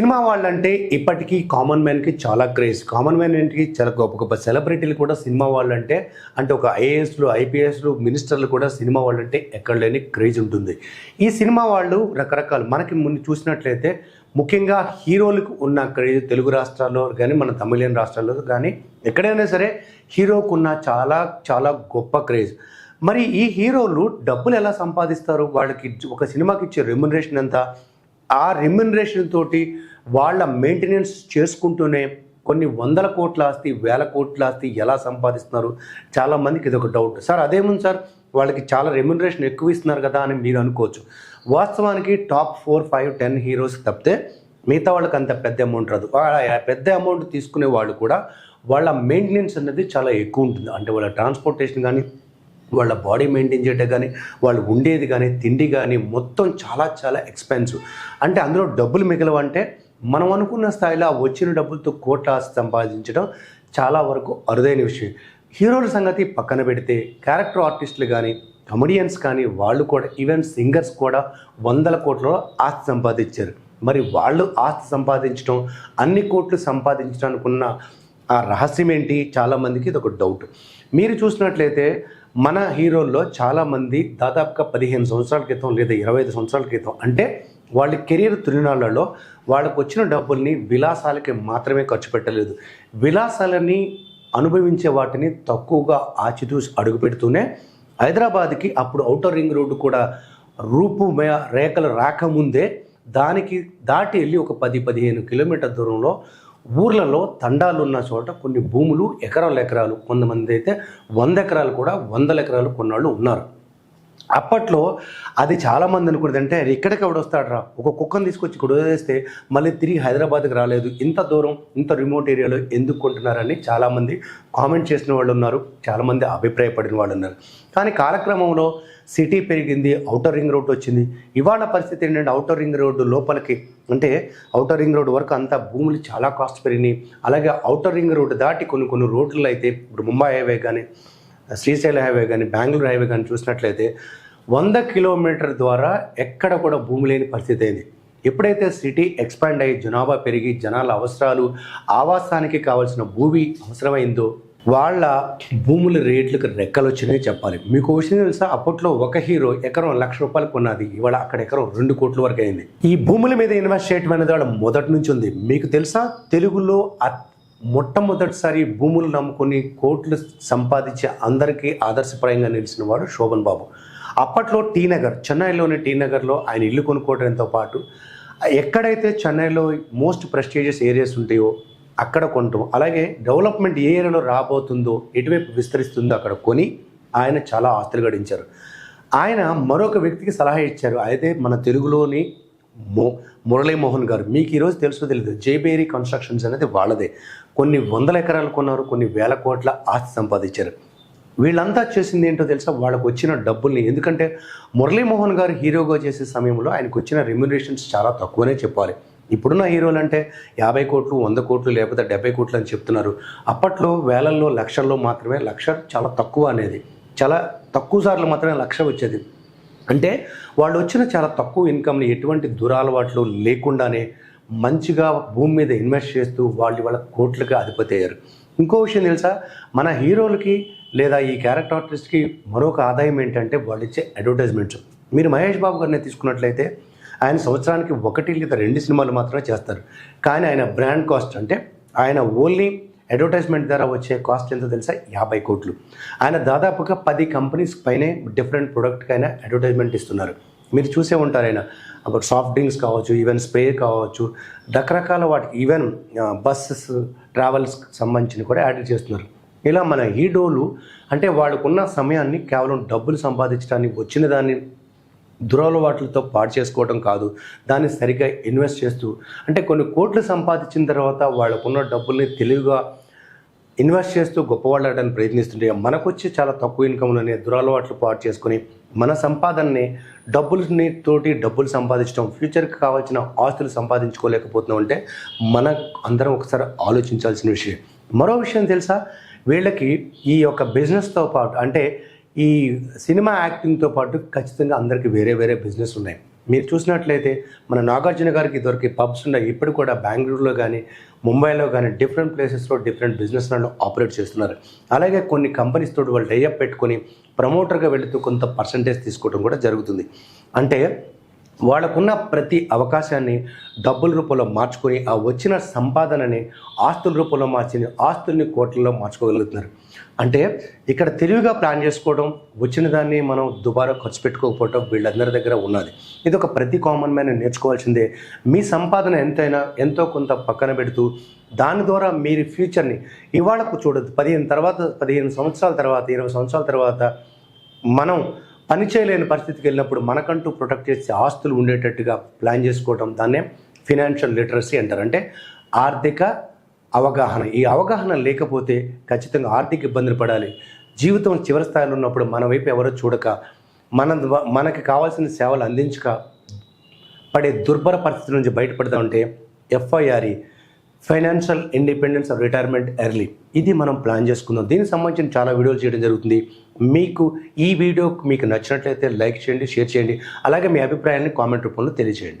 Cinema వాళ్ళంటే ఇప్పటికీ common మ్యాన్కి చాలా క్రేజ్. కామన్ మ్యాన్కి చాలా గొప్ప గొప్ప సెలబ్రిటీలు కూడా సినిమా వాళ్ళంటే అంటే ఒక ఐఏఎస్లు ఐపీఎస్లు మినిస్టర్లు కూడా సినిమా వాళ్ళంటే ఎక్కడ లేని క్రేజ్ ఉంటుంది. ఈ సినిమా వాళ్ళు రకరకాలు. మనకి ముందు చూసినట్లయితే ముఖ్యంగా హీరోలకు ఉన్న క్రేజ్ తెలుగు రాష్ట్రాల్లో కానీ మన తమిళం రాష్ట్రాల్లో కానీ ఎక్కడైనా సరే హీరోకు ఉన్న చాలా చాలా గొప్ప క్రేజ్. మరి ఈ హీరోలు డబ్బులు ఎలా సంపాదిస్తారు? వాళ్ళకి ఒక సినిమాకి ఇచ్చే రెమ్యునరేషన్ ఎంత? ఆ రెమ్యునరేషన్ తోటి వాళ్ళ మెయింటెనెన్స్ చేసుకుంటూనే కొన్ని వందల కోట్ల ఆస్తి వేల కోట్ల ఆస్తి ఎలా సంపాదిస్తున్నారు? చాలా మందికి ఇది ఒక డౌట్ సార్ అదేముంది సార్ వాళ్ళకి చాలా రెమ్యునరేషన్ ఎక్కువ ఇస్తున్నారు కదా అని మీరు అనుకోవచ్చు. వాస్తవానికి top four five ten heroes తప్పితే మిగతా వాళ్ళకి అంత పెద్ద అమౌంట్ రాదు. పెద్ద అమౌంట్ తీసుకునే వాళ్ళు కూడా వాళ్ళ మెయింటెనెన్స్ అనేది చాలా ఎక్కువ ఉంటుంది. అంటే వాళ్ళ ట్రాన్స్పోర్టేషన్ కానీ వాళ్ళ బాడీ మెయింటైన్ చేయడం కానీ వాళ్ళు ఉండేది కానీ తిండి కానీ మొత్తం చాలా చాలా ఎక్స్పెన్సివ్ అంటే అందులో డబ్బులు మిగలవంటే మనం అనుకున్న స్థాయిలో ఆ వచ్చిన డబ్బులతో కోట్ల ఆస్తి సంపాదించడం చాలా వరకు అరుదైన విషయం. హీరోల సంగతి పక్కన పెడితే క్యారెక్టర్ ఆర్టిస్టులు కానీ కమెడియన్స్ కానీ వాళ్ళు కూడా ఈవెన్ సింగర్స్ కూడా వందల కోట్లలో ఆస్తి సంపాదించారు. మరి వాళ్ళు ఆస్తి సంపాదించడం అన్ని కోట్లు సంపాదించడానికి ఉన్న ఆ రహస్యం ఏంటి చాలామందికి ఇది ఒక డౌట్. మీరు చూసినట్లయితే మన హీరోల్లో చాలామంది దాదాపుగా పదిహేను సంవత్సరాల క్రితం లేదా ఇరవై ఐదు సంవత్సరాల క్రితం అంటే వాళ్ళ కెరీర్ తొలినాళ్ళలో వాళ్ళకు వచ్చిన డబ్బుల్ని విలాసాలకి మాత్రమే ఖర్చు పెట్టలేదు. విలాసాలని అనుభవించే వాటిని తక్కువగా ఆచితూసి అడుగుపెడుతూనే హైదరాబాద్కి అప్పుడు ఔటర్ రింగ్ రోడ్డు కూడా రూపు రేఖలు రాకముందే దానికి దాటి వెళ్ళి ఒక పది పదిహేను కిలోమీటర్ దూరంలో ఊర్లలో తండాలు ఉన్న చోట కొన్ని భూములు ఎకరాల ఎకరాలు కొంతమంది అయితే వంద ఎకరాలు కూడా వందల ఎకరాలు కొన్నాళ్ళు ఉన్నారు. అప్పట్లో అది చాలామంది అనుకున్నది అంటే ఇక్కడికి ఎవడు వస్తాడరా? ఒక కుక్కను తీసుకొచ్చి కుడదేస్తే మళ్ళీ తిరిగి హైదరాబాద్కి రాలేదు. ఇంత దూరం ఇంత రిమోట్ ఏరియాలో ఎందుకు కొంటున్నారని చాలామంది కామెంట్ చేసిన వాళ్ళు ఉన్నారు. చాలామంది అభిప్రాయపడిన వాళ్ళు ఉన్నారు. కానీ కాలక్రమంలో సిటీ పెరిగింది ఔటర్ రింగ్ రోడ్ వచ్చింది. ఇవాళ పరిస్థితి ఏంటంటే ఔటర్ రింగ్ రోడ్డు లోపలికి అంటే ఔటర్ రింగ్ రోడ్ వరకు అంతా భూములు చాలా కాస్ట్ పెరిగినాయి. అలాగే ఔటర్ రింగ్ రోడ్డు దాటి కొన్ని కొన్ని రోడ్లు అయితే ఇప్పుడు ముంబై హైవే కానీ శ్రీశైల హైవే కానీ బెంగళూరు హైవే కానీ చూసినట్లయితే వంద కిలోమీటర్ ద్వారా ఎక్కడ కూడా భూమి లేని పరిస్థితి అయింది. ఎప్పుడైతే సిటీ ఎక్స్పాండ్ అయ్యి జనాభా పెరిగి జనాల అవసరాలు ఆవాసానికి కావాల్సిన భూమి అవసరమైందో వాళ్ళ భూముల రేట్లకు రెక్కలు వచ్చినాయి చెప్పాలి. మీకు విషయం తెలుసా? అప్పట్లో ఒక హీరో ఎకరం లక్ష రూపాయలు కొన్నది. ఇవాళ అక్కడ ఎకరం రెండు కోట్ల వరకు అయింది. ఈ భూముల మీద ఇన్వెస్ట్ చేయడం అనేది వాళ్ళ మొదటి నుంచి ఉంది. మీకు తెలుసా? తెలుగులో మొట్టమొదటిసారి భూములు నమ్ముకొని కోట్లు సంపాదించే అందరికీ ఆదర్శప్రాయంగా నిలిచిన వాడు శోభన్ బాబు. అప్పట్లో టీ నగర్ చెన్నైలోని టీ నగర్లో ఆయన ఇల్లు కొనుక్కోవడంతో పాటు ఎక్కడైతే చెన్నైలో మోస్ట్ ప్రెస్టీజియస్ ఏరియాస్ ఉంటాయో అక్కడ కొనటం అలాగే డెవలప్మెంట్ ఏ ఏరియాలో రాబోతుందో ఎటువైపు విస్తరిస్తుందో అక్కడ కొని ఆయన చాలా ఆస్తులు గడించారు. ఆయన మరొక వ్యక్తికి సలహా ఇచ్చారు. అయితే మన తెలుగులోని మో మురళీమోహన్ గారు మీకు ఈరోజు తెలుసు తెలియదు జేబేరీ కన్స్ట్రక్షన్స్ అనేది వాళ్ళదే. కొన్ని వందల ఎకరాలు కొన్నారు కొన్ని వేల కోట్ల ఆస్తి సంపాదించారు. వీళ్ళంతా చేసింది ఏంటో తెలుసా? వాళ్ళకు వచ్చిన డబ్బుల్ని. ఎందుకంటే మురళీమోహన్ గారు హీరోగా చేసే సమయంలో ఆయనకు వచ్చిన రెమ్యునరేషన్స్ చాలా తక్కువనే చెప్పాలి. ఇప్పుడున్న హీరోలు అంటే యాభై కోట్లు వంద కోట్లు లేకపోతే డెబ్బై కోట్లు అని చెప్తున్నారు. అప్పట్లో వేలల్లో లక్షల్లో మాత్రమే లక్ష చాలా తక్కువ అనేది. చాలా తక్కువ సార్లు మాత్రమే లక్ష వచ్చేది. అంటే వాళ్ళు వచ్చిన చాలా తక్కువ ఇన్కమ్ని ఎటువంటి దురాలవాట్లు లేకుండానే మంచిగా భూమి మీద ఇన్వెస్ట్ చేస్తూ వాళ్ళు వాళ్ళ కోట్లుగా అధిపతి అయ్యారు. ఇంకో విషయం తెలుసా? మన హీరోలకి లేదా ఈ క్యారెక్టర్ ఆర్టిస్ట్కి మరొక ఆదాయం ఏంటంటే వాళ్ళు ఇచ్చే అడ్వర్టైజ్మెంట్స్. మీరు మహేష్ బాబు గారిని తీసుకున్నట్లయితే ఆయన సంవత్సరానికి ఒకటి లేదా రెండు సినిమాలు మాత్రమే చేస్తారు. కానీ ఆయన బ్రాండ్ కాస్ట్ అంటే ఆయన ఓన్లీ అడ్వర్టైజ్మెంట్ ద్వారా వచ్చే కాస్ట్ ఎంతో తెలుసా? యాభై కోట్లు. ఆయన దాదాపుగా పది కంపెనీస్ పైనే డిఫరెంట్ ప్రొడక్ట్కైనా అడ్వర్టైజ్మెంట్ ఇస్తున్నారు. మీరు చూసే ఉంటారు ఆయన. అప్పుడు సాఫ్ట్ డ్రింక్స్ కావచ్చు ఈవెన్ స్ప్రే కావచ్చు రకరకాల వాటికి ఈవెన్ బస్సెస్ ట్రావెల్స్ సంబంధించిన కూడా యాడ్ చేస్తున్నారు. ఇలా మన హీరోలు అంటే వాళ్ళకున్న సమయాన్ని కేవలం డబ్బులు సంపాదించడానికి వచ్చిన దాన్ని దురలవాట్లతో పాడు చేసుకోవడం కాదు. దాన్ని సరిగ్గా ఇన్వెస్ట్ చేస్తూ అంటే కొన్ని కోట్లు సంపాదించిన తర్వాత వాళ్ళకున్న డబ్బుల్ని తెలివిగా ఇన్వెస్ట్ చేస్తూ గొప్పవాళ్ళడానికి ప్రయత్నిస్తుంటే మనకొచ్చి చాలా తక్కువ ఇన్కమ్లోనే దురలవాట్లు పాటు చేసుకొని మన సంపాదనని డబ్బులని తోటి డబ్బులు సంపాదించడం ఫ్యూచర్కి కావాల్సిన ఆస్తులు సంపాదించుకోలేకపోతున్నాం అంటే మన అందరం ఒకసారి ఆలోచించాల్సిన విషయం మరో విషయం తెలుసా? వీళ్ళకి ఈ యొక్క బిజినెస్తో పాటు అంటే ఈ సినిమా యాక్టింగ్తో పాటు ఖచ్చితంగా అందరికీ వేరే వేరే బిజినెస్ ఉన్నాయి. మీరు చూసినట్లయితే మన నాగార్జున గారికి దొరికే పబ్స్ ఉన్నాయి. ఇప్పుడు కూడా బెంగళూరులో కానీ ముంబైలో కానీ డిఫరెంట్ ప్లేసెస్లో డిఫరెంట్ బిజినెస్లను ఆపరేట్ చేస్తున్నారు. అలాగే కొన్ని కంపెనీస్ తోటి వాళ్ళు టైఅప్ పెట్టుకొని ప్రమోటర్గా వెళుతూ కొంత పర్సంటేజ్ తీసుకోవడం కూడా జరుగుతుంది. అంటే వాళ్ళకున్న ప్రతి అవకాశాన్ని డబ్బుల రూపంలో మార్చుకొని ఆ వచ్చిన సంపాదనని ఆస్తుల రూపంలో మార్చి ఆస్తుల్ని కోట్లలో మార్చుకోగలుగుతున్నారు. అంటే ఇక్కడ తెలివిగా ప్లాన్ చేసుకోవడం వచ్చిన దాన్ని మనం దుబారా ఖర్చు పెట్టుకోకపోవడం వీళ్ళందరి దగ్గర ఉన్నది. ఇది ఒక ప్రతి కామన్ మ్యాన్ నేర్చుకోవాల్సిందే. మీ సంపాదన ఎంతైనా ఎంతో కొంత పక్కన పెడుతూ దాని ద్వారా మీరు ఫ్యూచర్ని ఇవాళకు చూడదు పదిహేను తర్వాత పదిహేను సంవత్సరాల తర్వాత ఇరవై సంవత్సరాల తర్వాత మనం పని చేయలేని పరిస్థితికి వెళ్ళినప్పుడు మనకంటూ ప్రొటెక్ట్ చేసే ఆస్తులు ఉండేటట్టుగా ప్లాన్ చేసుకోవడం దాన్నే ఫినాన్షియల్ లిటరసీ అంటారు. అంటే ఆర్థిక అవగాహన. ఈ అవగాహన లేకపోతే ఖచ్చితంగా ఆర్థిక ఇబ్బందులు పడాలి. జీవితం చివరి స్థాయిలో ఉన్నప్పుడు మన వైపు ఎవరో చూడక మన మనకి కావాల్సిన సేవలు అందించక పడే దుర్భర పరిస్థితి నుంచి బయటపడదామంటే FIRE financial independence of retirement early. ఇది మనం ప్లాన్ చేసుకుందాం. దీనికి సంబంధించిన చాలా వీడియోలు చేయడం జరుగుతుంది. మీకు ఈ వీడియో మీకు నచ్చినట్లయితే లైక్ చేయండి షేర్ చేయండి. అలాగే మీ అభిప్రాయాన్ని కామెంట్ రూపంలో తెలియజేయండి.